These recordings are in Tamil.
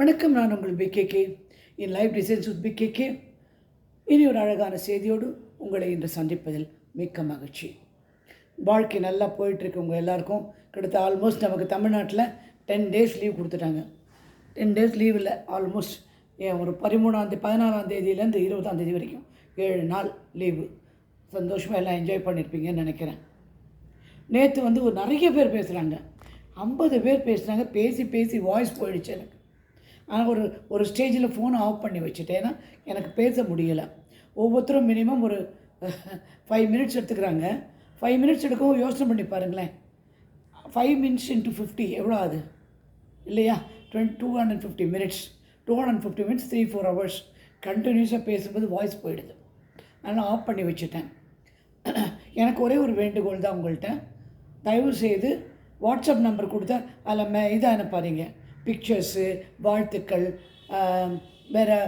வணக்கம் நான் உங்கள் PKK N live designs with PKK இனி ஒரு அழகான செய்தியோடு உங்களை இன்று சந்திப்பதில் மிக்க மகிழ்ச்சி. வாழ்க்கை நல்லா போயிட்டுருக்கு உங்கள் எல்லாருக்கும். கிட்டத்த ஆல்மோஸ்ட் நமக்கு தமிழ்நாட்டில் டென் டேஸ் லீவ் கொடுத்துட்டாங்க. டென் டேஸ் லீவ் இல்லை ஆல்மோஸ்ட் ஏன் ஒரு பதிமூணாந்தேதி பதினாலாம் தேதியிலேருந்து இருபதாம் தேதி வரைக்கும் ஏழு நாள் லீவு சந்தோஷமாக எல்லாம் என்ஜாய் பண்ணியிருப்பீங்கன்னு நினைக்கிறேன். நேற்று வந்து ஒரு நிறைய பேர் பேசுகிறாங்க ஐம்பது பேர் பேசுகிறாங்க பேசி பேசி வாய்ஸ் போயிடுச்சு எனக்கு. ஆனால் ஒரு ஒரு ஸ்டேஜில் ஃபோனை ஆஃப் பண்ணி வச்சுட்டேன். ஏன்னா எனக்கு பேச முடியலை. ஒவ்வொருத்தரும் மினிமம் ஒரு ஃபைவ் மினிட்ஸ் எடுத்துக்கிறாங்க. ஃபைவ் மினிட்ஸ் எடுக்கவும் யோசனை பண்ணி பாருங்களேன். ஃபைவ் மினிட்ஸ் இன்ட்டு ஃபிஃப்டி எவ்வளோ ஆகுது? இல்லையா? Twenty two hundred fifty minutes two hundred fifty minutes three four hours கண்டினியூஸாக பேசும்போது வாய்ஸ் போயிடுது. அதனால் ஆஃப் பண்ணி வச்சுட்டேன். எனக்கு ஒரே ஒரு வேண்டுகோள் தான் உங்கள்கிட்ட தயவு செய்து வாட்ஸ்அப் நம்பர் கொடுத்தா அதில் மே இதை அனுப்பாதீங்க. பிக்சர்ஸு வாழ்த்துக்கள் வேறு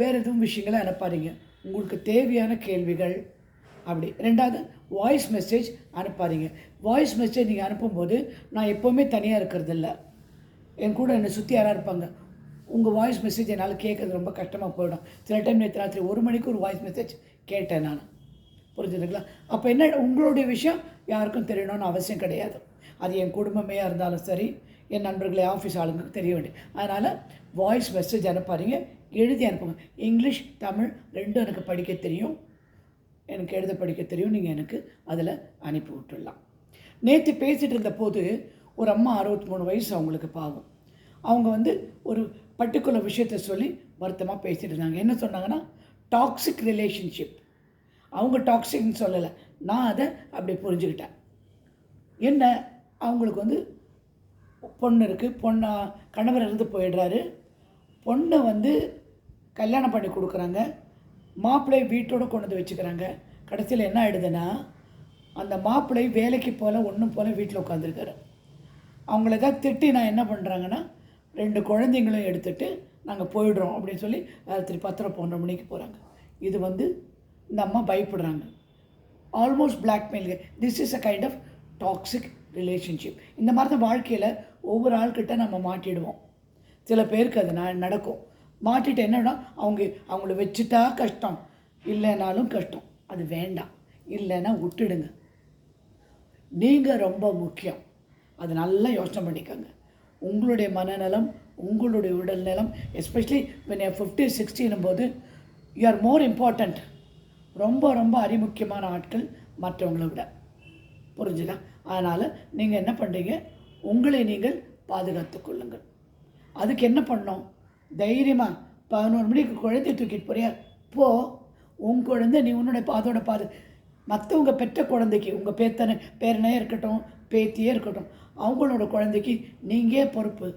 வேறு எதுவும் விஷயங்களை அனுப்பாதீங்க. உங்களுக்கு தேவையான கேள்விகள் அப்படி. ரெண்டாவது வாய்ஸ் மெசேஜ் அனுப்பாதீங்க. வாய்ஸ் மெசேஜ் நீங்கள் அனுப்பும்போது நான் எப்போவுமே தனியாக இருக்கிறதில்ல. என் கூட என்னை சுற்றி யாராக இருப்பாங்க? உங்கள் வாய்ஸ் மெசேஜ் என்னால் கேட்குறது ரொம்ப கஷ்டமாக போயிடும். சில டைம் நேற்று ராத்திரி ஒரு மணிக்கு ஒரு வாய்ஸ் மெசேஜ் கேட்டேன் நான். புரிஞ்சுதுங்களா? அப்போ என்ன உங்களுடைய விஷயம் யாருக்கும் தெரியணும்னு அவசியம் கிடையாது. அது என் குடும்பமே இருந்தாலும் சரி என் நண்பர்களே ஆஃபீஸ் ஆளுங்களுக்கு தெரிய வேண்டிய அதனால் வாய்ஸ் மெசேஜ் அனுப்பாதீங்க. எழுதி அனுப்புங்க. இங்கிலீஷ் தமிழ் ரெண்டும் எனக்கு படிக்க தெரியும். எனக்கு எழுத படிக்க தெரியும். நீங்கள் எனக்கு அதில் அனுப்பி விட்டுடலாம். நேற்று பேசிகிட்டு இருந்த போது ஒரு அம்மா அறுபத்தி மூணு வயசு அவங்களுக்கு பாவம். அவங்க வந்து ஒரு பர்டிகுலர் விஷயத்த சொல்லி வருத்தமாக பேசிகிட்டு இருந்தாங்க. என்ன சொன்னாங்கன்னா டாக்ஸிக் ரிலேஷன்ஷிப் அவங்க டாக்ஸிக்னு சொல்லலை. நான் அதை அப்படி புரிஞ்சுக்கிட்டேன். என்ன? அவங்களுக்கு வந்து பொண்ணு இருக்குது பொண்ணை கணவர் இருந்து போயிடுறாரு. பொண்ணை வந்து கல்யாணம் பண்ணி கொடுக்குறாங்க. மாப்பிள்ளை வீட்டோட கொண்டு வந்து வச்சுக்கிறாங்க. கடைசியில் என்ன ஆயிடுதுன்னா அந்த மாப்பிள்ளை வேலைக்கு போகல ஒன்றும் போல் வீட்டில் உட்காந்துருக்காரு அவங்கள ஏதாவது திட்டி நான் என்ன பண்ணுறாங்கன்னா ரெண்டு குழந்தைங்களும் எடுத்துட்டு நாங்கள் போயிடுறோம் அப்படின்னு சொல்லி ராத்திரி பத்தரை பன்னெண்டு மணிக்கு போகிறாங்க இது வந்து இந்த அம்மா பயப்படுறாங்க. Almost blackmail this is a kind of toxic relationship இந்த மாதிரி தான் வாழ்க்கையில் ஒவ்வொரு ஆள்கிட்ட நம்ம மாட்டிடுவோம். சில பேருக்கு அது நான் நடக்கும். மாட்டிட்டு என்னன்னா அவங்க அவங்கள வச்சுட்டா கஷ்டம். இல்லைனாலும் கஷ்டம். அது வேண்டாம். இல்லைன்னா விட்டுடுங்க. நீங்கள் ரொம்ப முக்கியம். அது நல்லா யோசனை பண்ணிக்கோங்க. உங்களுடைய மனநலம் உங்களுடைய உடல் நலம் எஸ்பெஷலி வென் ஃபிஃப்டி சிக்ஸ்டின் போது யூ ஆர் மோர் இம்பார்ட்டண்ட் ரொம்ப ரொம்ப அறிமுக்கியமான ஆட்கள் மற்றவங்களை விட. புரிஞ்சுதா? அதனால் நீங்கள் என்ன பண்ணுறீங்க உங்களை நீங்கள் பாதுகாத்து கொள்ளுங்கள். அதுக்கு என்ன பண்ணோம்? தைரியமாக பதினோரு மணிக்கு குழந்தைய தூக்கிட்டு போறியா? போ உன் குழந்தை நீ உன்னோட அதோட பாது. மற்றவங்க பெற்ற குழந்தைக்கு உங்கள் பேத்தனை பேரனே இருக்கட்டும் பேத்தியே இருக்கட்டும் அவங்களோட குழந்தைக்கு நீங்கள் பொறுப்பு.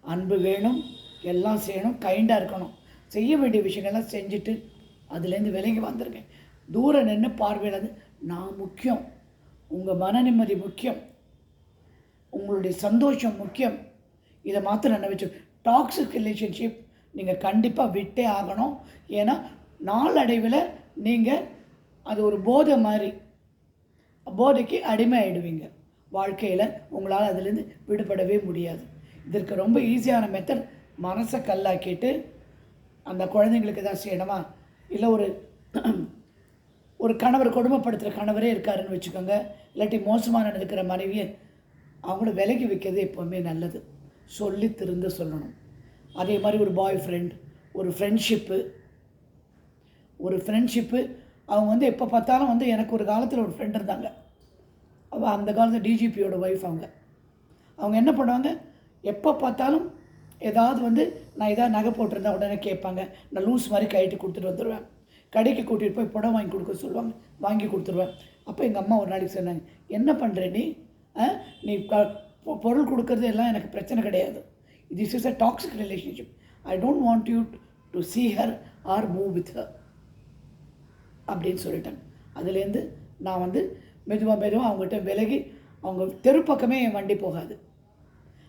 அன்பு வேணும் எல்லாம் செய்யணும் கைண்டாக இருக்கணும். செய்ய வேண்டிய விஷயங்கள்லாம் செஞ்சுட்டு அதுலேருந்து விலகி வந்துருங்க. தூரம் நின்று பார்வையில் நான் முக்கியம். உங்கள் மன நிம்மதி முக்கியம். உங்களுடைய சந்தோஷம் முக்கியம். இதை மாத்திரம் நினைச்சு டாக்ஸிக் ரிலேஷன்ஷிப் நீங்கள் கண்டிப்பாக விட்டே ஆகணும். ஏன்னா நாளடைவில் நீங்கள் அது ஒரு போதை மாதிரி போதைக்கு அடிமை ஆகிடுவீங்க வாழ்க்கையில் உங்களால் அதுலேருந்து விடுபடவே முடியாது. இதற்கு ரொம்ப ஈஸியான மெத்தட் மனசை கல்லாக்கிட்டு அந்த குழந்தைங்களுக்கு ஏதாவது செய்யணுமா? இல்லை ஒரு ஒரு கணவர் கொடுமைப்படுத்துகிற கணவரே இருக்காருன்னு வச்சுக்கோங்க. இல்லாட்டி மோசமாக நடந்துக்கிற மனைவியை அவங்கள விலகி வைக்கிறது எப்போவுமே நல்லது. சொல்லி திருந்த சொல்லணும். அதே மாதிரி ஒரு பாய் ஃப்ரெண்ட் ஒரு ஃப்ரெண்ட்ஷிப்பு ஒரு ஃப்ரெண்ட்ஷிப்பு அவங்க வந்து எப்போ பார்த்தாலும் வந்து எனக்கு ஒரு காலத்தில் ஒரு ஃப்ரெண்ட் இருந்தாங்க. அவள் அந்த காலத்தில் டிஜிபியோட ஒய்ஃப் அவங்க. அவங்க என்ன பண்ணுவாங்க? எப்போ பார்த்தாலும் ஏதாவது வந்து நான் ஏதாவது நகை போட்டிருந்தா உடனே கேட்பாங்க. நான் லூஸ் மாதிரி கைட்டு கொடுத்துட்டு வந்துடுவேன் கடைக்கு கூட்டிகிட்டு போய் புடவை வாங்கி கொடுக்க சொல்லுவாங்க. வாங்கி கொடுத்துருவேன். அப்போ எங்கள் அம்மா ஒரு நாளைக்கு சொன்னாங்க என்ன பண்ணுற நீ? நீ பொ- பொருள் கொடுக்கறது எல்லாம் எனக்கு பிரச்சனை கிடையாது. This is a toxic relationship I don't want you to see her or move with her அப்படின்னு சொல்லிட்டேன் அதுலேருந்து நான் வந்து மெதுவாக மெதுவாக அவங்ககிட்ட விலகி அவங்க தெரு பக்கமே என் வண்டி போகாது.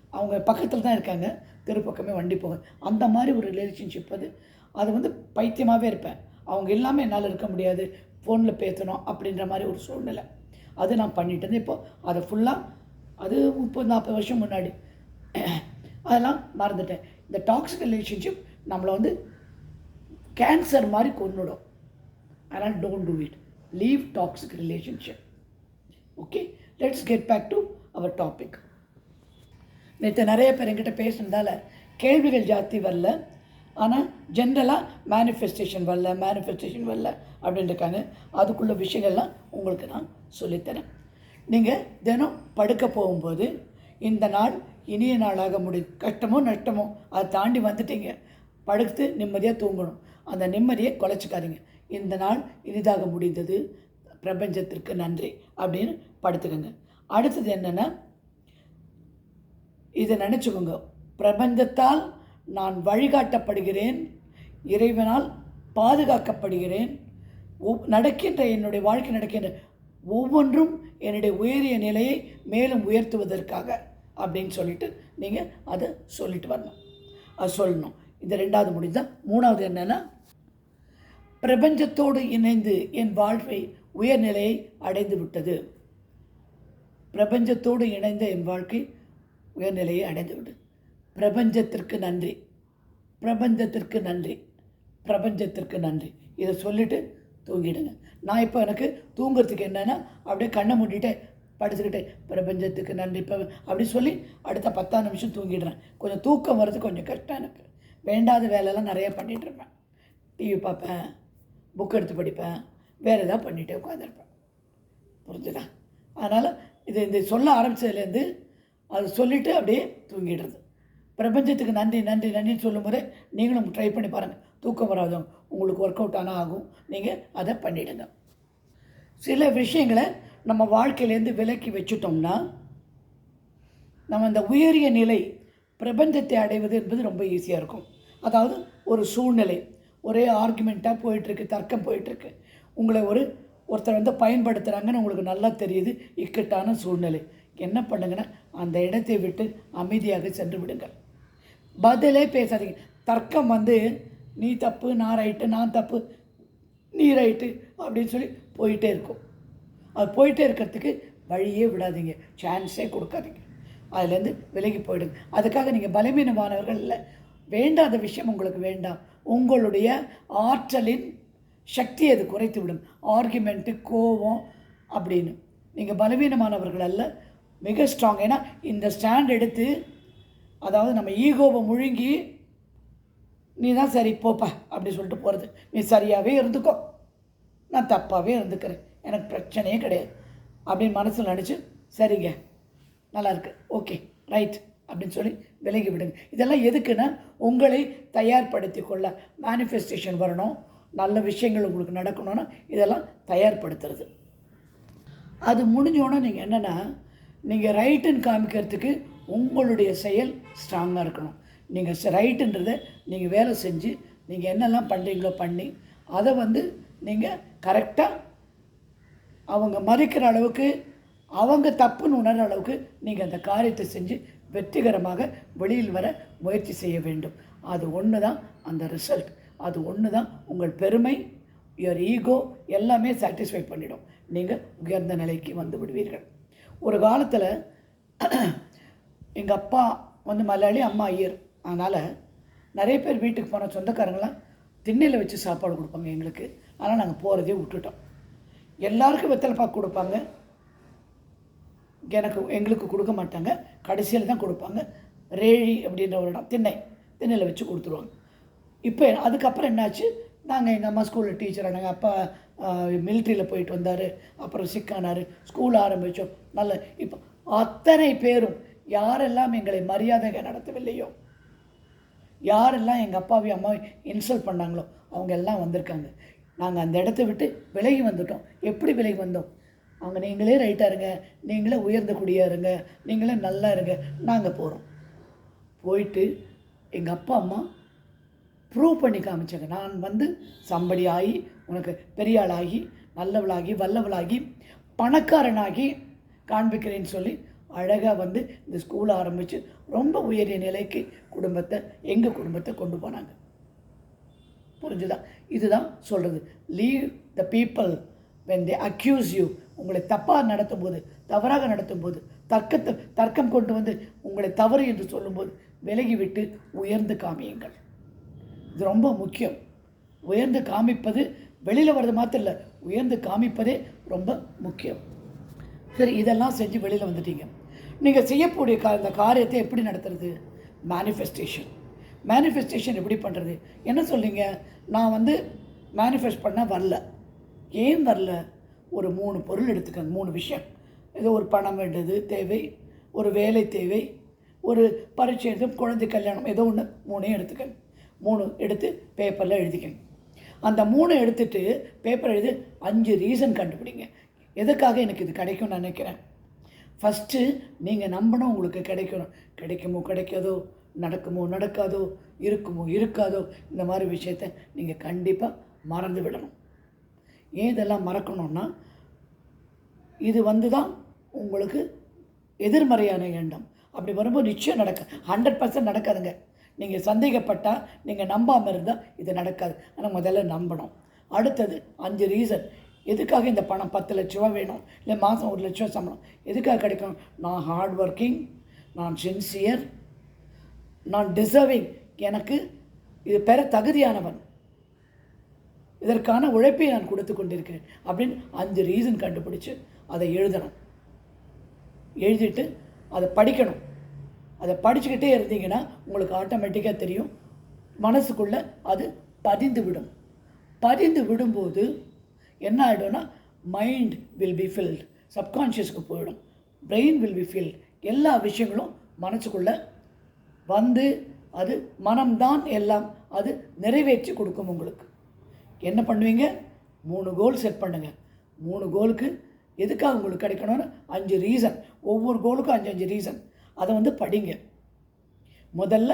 அவங்க பக்கத்தில் தான் இருக்காங்க. தெரு பக்கமே வண்டி போகாது. அந்த மாதிரி ஒரு ரிலேஷன்ஷிப் அது. அது வந்து பைத்தியமாகவே இருப்பேன். அவங்க இல்லாமல் என்னால் இருக்க முடியாது. ஃபோனில் பேசணும் அப்படின்ற மாதிரி ஒரு சூழ்நிலை. அது நான் பண்ணிட்டு இருந்தேன். இப்போ அதை ஃபுல்லாக அது முப்பது நாற்பது வருஷம் முன்னாடி. அதெல்லாம் மறந்துட்டேன். இந்த டாக்ஸிக் ரிலேஷன்ஷிப் நம்மளை வந்து கேன்சர் மாதிரி கொண்டுடும் அதனால் don't do it leave toxic relationship okay let's get back to our topic நேற்று நிறைய பேர் என்கிட்ட பேசுனதால் கேள்விகள் ஜாஸ்தி வரல. ஆனால் ஜென்ரலாக மேனிஃபெஸ்டேஷன் வரல மேனிஃபெஸ்டேஷன் வரல அப்படின்ட்டுருக்காங்க. அதுக்குள்ள விஷயங்கள்லாம் உங்களுக்கு நான் சொல்லித்தரேன். நீங்கள் தினம் படுக்க போகும்போது இந்த நாள் இனிய நாளாக முடி கஷ்டமோ நஷ்டமோ அதை தாண்டி வந்துட்டீங்க. படுத்து நிம்மதியாக தூங்கணும். அந்த நிம்மதியை குலைச்சிக்காதீங்க. இந்த நாள் இனிதாக முடிந்தது. பிரபஞ்சத்திற்கு நன்றி அப்படின்னு படுத்துக்கோங்க. அடுத்தது என்னென்னா இதை நினச்சிக்கோங்க. பிரபஞ்சத்தால் நான் வழிகாட்டப்படுகிறேன் இறைவனால் பாதுகாக்கப்படுகிறேன். நடக்கின்ற என்னுடைய வாழ்க்கை நடக்கின்ற ஒவ்வொன்றும் என்னுடைய உயரிய நிலையை மேலும் உயர்த்துவதற்காக அப்படின்னு சொல்லிட்டு நீங்கள் அதை சொல்லிட்டு வரணும். அது சொல்லணும். இந்த ரெண்டாவது முடிஞ்சால் மூணாவது என்னென்னா பிரபஞ்சத்தோடு இணைந்து என் வாழ்வை உயர்நிலையை அடைந்து விட்டது. பிரபஞ்சத்தோடு இணைந்த என் வாழ்க்கை உயர்நிலையை அடைந்து விட்டது. பிரபஞ்சத்திற்கு நன்றி. பிரபஞ்சத்திற்கு நன்றி. பிரபஞ்சத்திற்கு நன்றி. இதை சொல்லிவிட்டு தூங்கிடுங்க. நான் இப்போ எனக்கு தூங்குறதுக்கு என்னென்னா அப்படியே கண்ணை மூடிட்டு படுத்துக்கிட்டு பிரபஞ்சத்துக்கு நன்றி. இப்போ அப்படி சொல்லி அடுத்த பத்தாம் நிமிஷம் தூங்கிடுறேன். கொஞ்சம் தூக்கம் வர்றது கொஞ்சம் கஷ்டம் எனக்கு. வேண்டாத வேலையெல்லாம் நிறையா பண்ணிகிட்டு இருப்பேன். டிவி பார்ப்பேன் புக் எடுத்து படிப்பேன் வேறு எதாவது பண்ணிகிட்டே உட்காந்துருப்பேன் புரிஞ்சுதா? அதனால் இது இந்த சொல்ல ஆரம்பித்ததுலேருந்து அது சொல்லிவிட்டு அப்படியே தூங்கிடுறது. பிரபஞ்சத்துக்கு நன்றி நன்றி நன்றின்னு சொல்லும்போது நீங்களும் ட்ரை பண்ணி பாருங்கள் தூக்கம் வராதும் உங்களுக்கு ஒர்க் அவுட் ஆனால் ஆகும். நீங்கள் அதை பண்ணிவிடுங்க சில விஷயங்களை நம்ம வாழ்க்கையிலேருந்து விலக்கி வச்சுட்டோம்னா நம்ம இந்த உயரிய நிலை பிரபஞ்சத்தை அடைவது என்பது ரொம்ப ஈஸியாக இருக்கும். அதாவது ஒரு சூழ்நிலை ஒரே ஆர்குமெண்ட்டாக போயிட்டுருக்கு தர்க்கம் போயிட்டுருக்கு. உங்களை ஒரு ஒருத்தர் வந்து பயன்படுத்துகிறாங்கன்னு உங்களுக்கு நல்லா தெரியுது இக்கட்டான சூழ்நிலை. என்ன பண்ணுங்கன்னா அந்த இடத்தை விட்டு அமைதியாக சென்று விடுங்கள். பதிலே பேசாதீங்க. தர்க்கம் வந்து நீ தப்பு நான் ரைட்டு நான் தப்பு நீ ரைட்டு அப்படின்னு சொல்லி போயிட்டே இருக்கும். அது போயிட்டே இருக்கிறதுக்கு வழியே விடாதீங்க. சான்ஸே கொடுக்காதீங்க. அதுலேருந்து விலகி போயிடுங்க. அதுக்காக நீங்கள் பலவீனமானவர்கள் இல்லை. வேண்டாத விஷயம் உங்களுக்கு வேண்டாம். உங்களுடைய ஆற்றலின் சக்தி அது குறைத்து விடும். ஆர்குமெண்ட்டு கோவம் அப்படின்னு. நீங்கள் பலவீனமானவர்கள் அல்ல. மிக ஸ்ட்ராங் ஏன்னா இந்த ஸ்டாண்ட் எடுத்து அதாவது நம்ம ஈகோவை முழுங்கி நீ தான் சரி போப்பா அப்படி சொல்லிட்டு போகிறது நீ சரியாகவே இருந்துக்கோ. நான் தப்பாகவே இருந்துக்கிறேன். எனக்கு பிரச்சனையே கிடையாது. அப்படின்னு மனசில் நினச்சி சரிங்க நல்லாயிருக்கு ஓகே ரைட் அப்படின்னு சொல்லி விலகி விடுங்க. இதெல்லாம் எதுக்குன்னா உங்களை தயார்படுத்தி கொள்ள மேனிஃபெஸ்டேஷன் வரணும். நல்ல விஷயங்கள் உங்களுக்கு நடக்கணும்னா இதெல்லாம் தயார்படுத்துறது. அது முடிஞ்சோடனே நீங்கள் என்னென்னா நீங்கள் ரைட்டுன்னு காமிக்கிறதுக்கு உங்களுடைய செயல் ஸ்ட்ராங்காக இருக்கணும். நீங்கள் ரைட்டுன்றதை நீங்கள் வேலை செஞ்சு நீங்கள் என்னெல்லாம் பண்ணுறீங்களோ பண்ணி அதை வந்து நீங்கள் கரெக்டாக அவங்க மதிக்கிற அளவுக்கு அவங்க தப்புன்னு உணர்கிற அளவுக்கு நீங்கள் அந்த காரியத்தை செஞ்சு வெற்றிகரமாக வெளியில் வர முயற்சி செய்ய வேண்டும். அது ஒன்று தான் அந்த ரிசல்ட் அது ஒன்று தான் உங்கள் பெருமை யுவர் ஈகோ எல்லாமே சாட்டிஸ்ஃபை பண்ணிடும். நீங்கள் உயர்ந்த நிலைக்கு வந்து விடுவீர்கள். ஒரு காலத்தில் எங்கள் அப்பா வந்து மலையாளி அம்மா ஐயர். அதனால் நிறைய பேர் வீட்டுக்கு போன சொந்தக்காரங்களாம் திண்ணையில் வச்சு சாப்பாடு கொடுப்பாங்க எங்களுக்கு. ஆனால் நாங்கள் போகிறதே விட்டுட்டோம். எல்லாருக்கும் வெத்தலை பாக்கு கொடுப்பாங்க. எனக்கு எங்களுக்கு கொடுக்க மாட்டாங்க. கடைசியில் தான் கொடுப்பாங்க. ரேழி அப்படின்ற ஒரு இடம் திண்ணை. திண்ணையில் வச்சு கொடுத்துருவாங்க. இப்போ அதுக்கப்புறம் என்னாச்சு? நாங்கள் எங்கள் அம்மா ஸ்கூலில் டீச்சர் ஆனாங்க. அப்பா மிலிட்ரியில் போயிட்டு வந்தார். அப்புறம் சிக்கானார். ஸ்கூல் ஆரம்பித்தோம் நல்ல இப்போ அத்தனை பேரும் யாரெல்லாம் எங்களை மரியாதைகள் நடத்தவில்லையோ யாரெல்லாம் எங்கள் அப்பாவையும் அம்மாவையும் இன்சல்ட் பண்ணாங்களோ அவங்க எல்லாம் வந்திருக்காங்க. நாங்கள் அந்த இடத்த விட்டு விலகி வந்துட்டோம். எப்படி விலகி வந்தோம்? அவங்க நீங்களே ரைட்டாக இருங்க. நீங்களே உயர்ந்த குடியாக இருங்க. நீங்களே நல்லா இருங்க. நாங்கள் போகிறோம் போயிட்டு எங்கள் அப்பா அம்மா ப்ரூவ் பண்ணி காமிச்சாங்க. நான் வந்து சம்படி ஆகி உனக்கு பெரிய ஆளாகி நல்லவளாகி வல்லவளாகி பணக்காரனாகி காண்பிக்கிறேன்னு சொல்லி அழகாக வந்து இந்த ஸ்கூல் ஆரம்பித்து ரொம்ப உயரிய நிலைக்கு குடும்பத்தை எங்கள் குடும்பத்தை கொண்டு போனாங்க. புரிஞ்சுதா? இதுதான் சொல்கிறது leave the people when they accuse you உங்களை தப்பாக நடத்தும் போது தவறாக நடத்தும் போது தர்க்கத்தை தர்க்கம் கொண்டு வந்து உங்களை தவறு என்று சொல்லும்போது விலகி விட்டு உயர்ந்து காமியுங்கள். இது ரொம்ப முக்கியம். உயர்ந்து காமிப்பது வெளியில் வர்றது மாத்திரம் இல்லை உயர்ந்து காமிப்பதே ரொம்ப முக்கியம். சரி இதெல்லாம் செஞ்சு வெளியில் வந்துட்டீங்க. நீங்கள் செய்யக்கூடிய கா இந்த காரியத்தை எப்படி நடத்துறது? மேனிஃபெஸ்டேஷன் மேனிஃபெஸ்டேஷன் எப்படி பண்ணுறது என்ன சொல்லிங்க நான் வந்து மேனிஃபெஸ்ட் பண்ண வரல. ஏன் வரல? ஒரு மூணு பொருள் எடுத்துக்கங்க. மூணு விஷயம். ஏதோ ஒரு பணம் வேண்டியது தேவை ஒரு வேலை தேவை ஒரு பரீட்சை எழுதும் குழந்தை கல்யாணம் ஏதோ ஒன்று மூணையும் எடுத்துக்கங்க. மூணு எடுத்து பேப்பரில் எழுதிக்கங்க. அந்த மூணு எடுத்துட்டு பேப்பர் எழுதி அஞ்சு ரீசன் கண்டுபிடிங்க. எதுக்காக எனக்கு இது கிடைக்கும்னு நினைக்கிறேன்? ஃபஸ்ட்டு நீங்கள் நம்பணும் உங்களுக்கு கிடைக்கணும். கிடைக்குமோ கிடைக்காதோ நடக்குமோ நடக்காதோ இருக்குமோ இருக்காதோ இந்த மாதிரி விஷயத்த நீங்கள் கண்டிப்பாக மறந்து விடணும். ஏன் இதெல்லாம் மறக்கணும்னா இது வந்து தான் உங்களுக்கு எதிர்மறையான எண்ணம். அப்படி வரும்போது நிச்சயம் நடக்க ஹண்ட்ரட் பர்சன்ட் நடக்காதுங்க. நீங்கள் சந்தேகப்பட்டால் நீங்கள் நம்பாமல் இருந்தால் இது நடக்காது. ஆனால் முதல்ல நம்பணும். அடுத்தது அஞ்சு ரீசன் எதுக்காக இந்த பணம் பத்து லட்ச ரூபா வேணும்? இல்லை மாதம் ஒரு லட்ச ரூபா சம்பளம். எதுக்காக கிடைக்கும்? நான் ஹார்ட் ஒர்க்கிங் நான் சின்சியர் நான் டிசர்விங் எனக்கு இது பெற தகுதியானவன். இதற்கான உழைப்பை நான் கொடுத்து கொண்டிருக்கிறேன். அப்படின்னு அஞ்சு ரீசன் கண்டுபிடிச்சு அதை எழுதணும். எழுதிட்டு அதை படிக்கணும். அதை படிச்சுக்கிட்டே இருந்தீங்கன்னா உங்களுக்கு ஆட்டோமேட்டிக்காக தெரியும். மனசுக்குள்ளே அது பதிந்து விடும். பதிந்து விடும்போது என்ன ஆகிடும்னா மைண்ட் வில் பி ஃபில்ட் சப்கான்ஷியஸ்க்கு போயிடும். பிரெயின் வில் பி ஃபில்ட் எல்லா விஷயங்களும் மனசுக்குள்ளே வந்து அது மனம்தான் எல்லாம் அது நிறைவேற்றி கொடுக்கும் உங்களுக்கு. என்ன பண்ணுவீங்க? மூணு கோல் செட் பண்ணுங்கள் மூணு கோலுக்கு எதுக்காக உங்களுக்கு கிடைக்கணும்னு அஞ்சு ரீசன் ஒவ்வொரு கோலுக்கும் அஞ்சு அஞ்சு ரீசன் அதை வந்து படிங்க. முதல்ல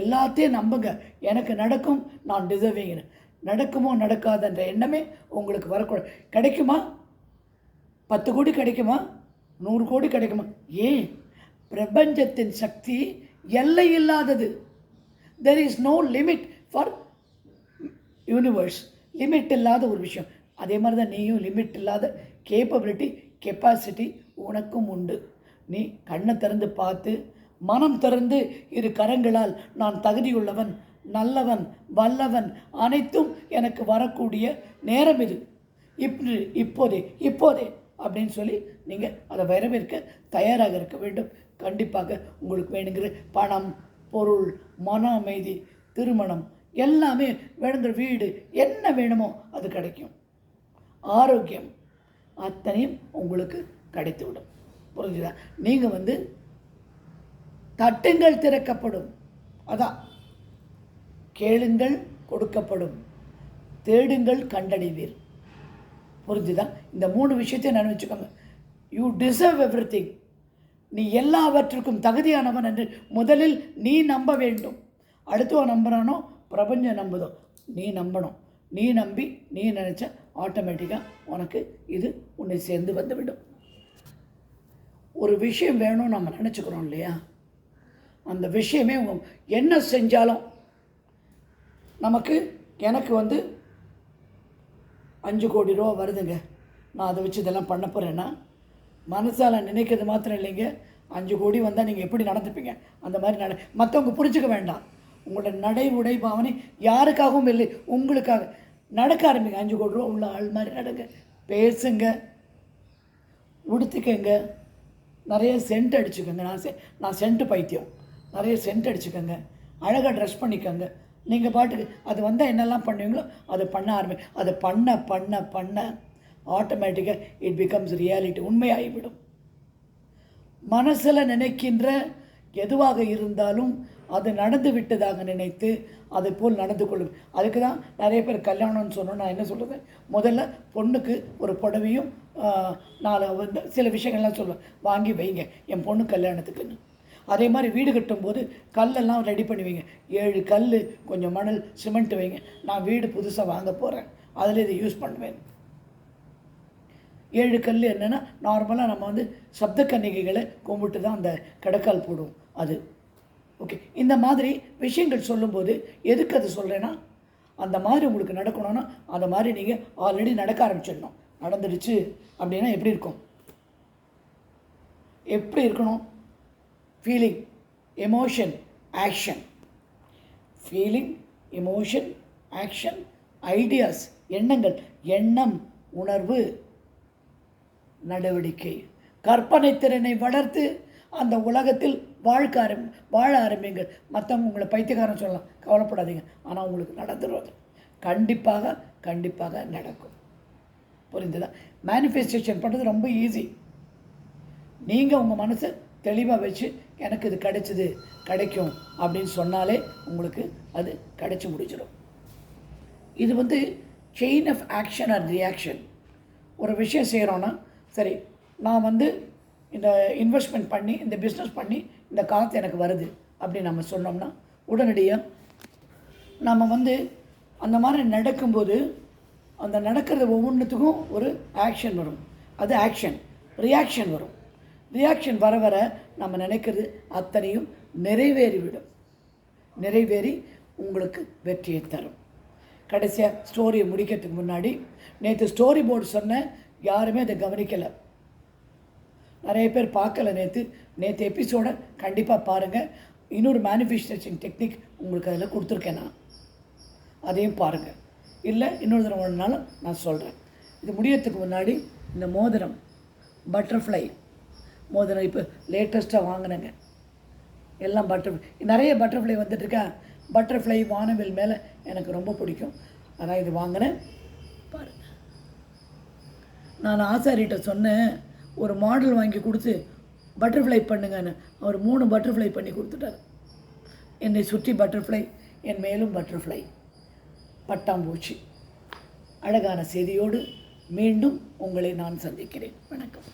எல்லாத்தையும் நம்புங்க. எனக்கு நடக்கும் நான் டிசர்விங்னு நடக்குமோ நடக்காதுன்ற எண்ணமே உங்களுக்கு வரக்கூடாது கிடைக்குமா? பத்து கோடி கிடைக்குமா? நூறு கோடி கிடைக்குமா? ஏன்? பிரபஞ்சத்தின் சக்தி எல்லை இல்லாதது. There is no limit for universe limit இல்லாத ஒரு விஷயம். அதே மாதிரி தான் நீயும் லிமிட் இல்லாத கேப்பபிலிட்டி கெப்பாசிட்டி உனக்கும் உண்டு. நீ கண்ணை திறந்து பார்த்து மனம் திறந்து இரு கரங்களால் நான் தகுதியுள்ளவன். நல்லவன் வல்லவன் அனைத்தும் எனக்கு வரக்கூடிய நேரம் இது. இப்படி இப்போதே இப்போதே அப்படின்னு சொல்லி நீங்கள் அதை வரவேற்க தயாராக இருக்க வேண்டும். கண்டிப்பாக உங்களுக்கு வேணுங்கிற பணம் பொருள் மன அமைதி திருமணம் எல்லாமே வேணுங்கிற வீடு என்ன வேணுமோ அது கிடைக்கும். ஆரோக்கியம் அத்தனையும் உங்களுக்கு கிடைத்து விடும் புரிஞ்சுதா? நீங்கள் வந்து தட்டுங்கள் திறக்கப்படும். அதான். கேளுங்கள் கொடுக்கப்படும். தேடுங்கள் கண்டடைவீர். புரிஞ்சுதா? இந்த மூணு விஷயத்தையும் நான் வச்சுக்கோங்க. யூ டிசர்வ் எவ்ரி நீ எல்லாவற்றுக்கும் தகுதியானவன் என்று முதலில் நீ நம்ப வேண்டும். அடுத்தவன் நம்புறானோ பிரபஞ்சம் நம்புதோ நீ நம்பணும். நீ நம்பி நீ நினச்ச ஆட்டோமேட்டிக்காக உனக்கு இது உன்னை சேர்ந்து வந்துவிடும் ஒரு விஷயம் வேணும்னு நம்ம நினச்சிக்கிறோம் இல்லையா? அந்த விஷயமே என்ன செஞ்சாலும் நமக்கு எனக்கு வந்து அஞ்சு கோடி ரூபா வருதுங்க. நான் அதை வச்சு இதெல்லாம் பண்ண போகிறேன்னா மனசால் நினைக்கிறது மாத்திரம் இல்லைங்க. அஞ்சு கோடி வந்தால் நீங்கள் எப்படி நடந்துப்பீங்க? அந்த மாதிரி நட மற்றவங்க புரிஞ்சுக்க வேண்டாம். உங்களோட நடை உடை பாவனை யாருக்காகவும் இல்லை உங்களுக்காக. நடக்க ஆரம்பிங்க. அஞ்சு கோடி ரூபா உள்ள ஆள் மாதிரி நடங்க. பேசுங்க. உடுத்துக்கங்க. நிறைய சென்ட் அடிச்சுக்கோங்க. நான் செ நான் சென்ட்டு பைத்தியம். நிறைய சென்ட் அடிச்சுக்கோங்க. அழகாக ட்ரெஸ் பண்ணிக்கோங்க. நீங்கள் பாட்டுக்கு அது வந்தால் என்னெல்லாம் பண்ணுவீங்களோ அதை பண்ண ஆரம்பி அதை பண்ண பண்ண பண்ண ஆட்டோமேட்டிக்காக இட் பிகம்ஸ் ரியாலிட்டி உண்மையாகிவிடும் மனசில் நினைக்கின்ற எதுவாக இருந்தாலும் அது நடந்து விட்டதாக நினைத்து அதை போல் நடந்து கொள்ளும். அதுக்கு தான் நிறைய பேர் கல்யாணம்னு சொன்னோம். நான் என்ன சொல்கிறது முதல்ல பொண்ணுக்கு ஒரு புடவையும் நாலு வந்து சில விஷயங்கள்லாம் சொல்லுவேன். வாங்கி வைங்க. என் பொண்ணு கல்யாணத்துக்குன்னு. அதே மாதிரி வீடு கட்டும்போது கல்லெல்லாம் ரெடி பண்ணி வைங்க. ஏழு கல் கொஞ்சம் மணல் சிமெண்ட் வைங்க. நான் வீடு புதுசாக வாங்க போகிறேன் அதில் இதை யூஸ் பண்ணுவேன். ஏழு கல் என்னென்னா நார்மலாக நம்ம வந்து சப்த கன்னிகைகளை கும்பிட்டு தான் அந்த கடக்கால் போடுவோம். அது. ஓகே இந்த மாதிரி விஷயங்கள் சொல்லும்போது எதுக்கு அது சொல்கிறேன்னா அந்த மாதிரி உங்களுக்கு நடக்கணும்னா அந்த மாதிரி நீங்கள் ஆல்ரெடி நடக்க ஆரம்பிச்சிடணும். நடந்துடுச்சு அப்படின்னா எப்படி இருக்கும்? எப்படி இருக்கணும்? Feeling emotion action feeling emotion action ideas எண்ணங்கள் எண்ணம் உணர்வு நடவடிக்கை. கற்பனை திறனை வளர்த்து அந்த உலகத்தில் வாழ்க்க ஆரம்பி வாழ ஆரம்பிங்கள் மற்றவங்க உங்களை பைத்தியக்காரன் சொல்லலாம். கவலைப்படாதீங்க. ஆனால் உங்களுக்கு நடந்துருவது. கண்டிப்பாக கண்டிப்பாக நடக்கும். புரிந்ததா மேனிஃபெஸ்டேஷன் பண்ணுறது ரொம்ப ஈஸி நீங்கள் உங்கள் மனசை தெளிவாக வச்சு எனக்கு இது கிடைச்சது கிடைக்கும் அப்படின்னு சொன்னாலே உங்களுக்கு அது கிடைச்சி முடிச்சிடும் இது வந்து chain of action and reaction ஒரு விஷயம் செய்கிறோன்னா சரி நான் வந்து இந்த இன்வெஸ்ட்மெண்ட் பண்ணி இந்த பிஸ்னஸ் பண்ணி இந்த காசு எனக்கு வருது அப்படின்னு நம்ம சொன்னோம்னா உடனடியாக நம்ம வந்து அந்த மாதிரி நடக்கும்போது அந்த நடக்கிறது ஒவ்வொன்றுத்துக்கும் ஒரு ஆக்ஷன் வரும். அது ஆக்ஷன் ரியாக்ஷன் வரும். ரியாக்ஷன் வர வர நம்ம நினைக்கிறது அத்தனையும் நிறைவேறிவிடும். நிறைவேறி உங்களுக்கு வெற்றியை தரும். கடைசியாக ஸ்டோரியை முடிக்கிறதுக்கு முன்னாடி நேற்று ஸ்டோரி போர்டு சொன்னேன் யாருமே அதை கவனிக்கலை. நிறைய பேர் பார்க்கல நேற்று நேற்று எபிசோடை கண்டிப்பாக பாருங்கள் இன்னொரு மேனிஃபெஸ்டேஷன் டெக்னிக் உங்களுக்கு அதில் கொடுத்துருக்கேன் நான். அதையும் பாருங்கள் இல்லை இன்னொரு தடவை நான் சொல்கிறேன் இது முடியறதுக்கு முன்னாடி இந்த மோதிரம் பட்டர்ஃப்ளை மோதிரம் இப்போ லேட்டஸ்ட்டாக வாங்கினேங்க. எல்லாம் பட்டர்ஃப்ளை நிறைய பட்டர்ஃப்ளை வந்துட்டுருக்கா. பட்டர்ஃப்ளை வானவில் மேலே எனக்கு ரொம்ப பிடிக்கும். அதான் இது வாங்கினேன். பாருங்கள் நான் ஆசாரிகிட்ட சொன்னேன் ஒரு மாடல் வாங்கி கொடுத்து பட்டர்ஃப்ளை பண்ணுங்கன்னு. அவர் மூணு பட்டர்ஃப்ளை பண்ணி கொடுத்துட்டார். என்னை சுற்றி பட்டர்ஃப்ளை என் மேலும் பட்டர்ஃப்ளை பட்டாம்பூச்சி. அழகான செய்தியோடு மீண்டும் உங்களை நான் சந்திக்கிறேன். வணக்கம்.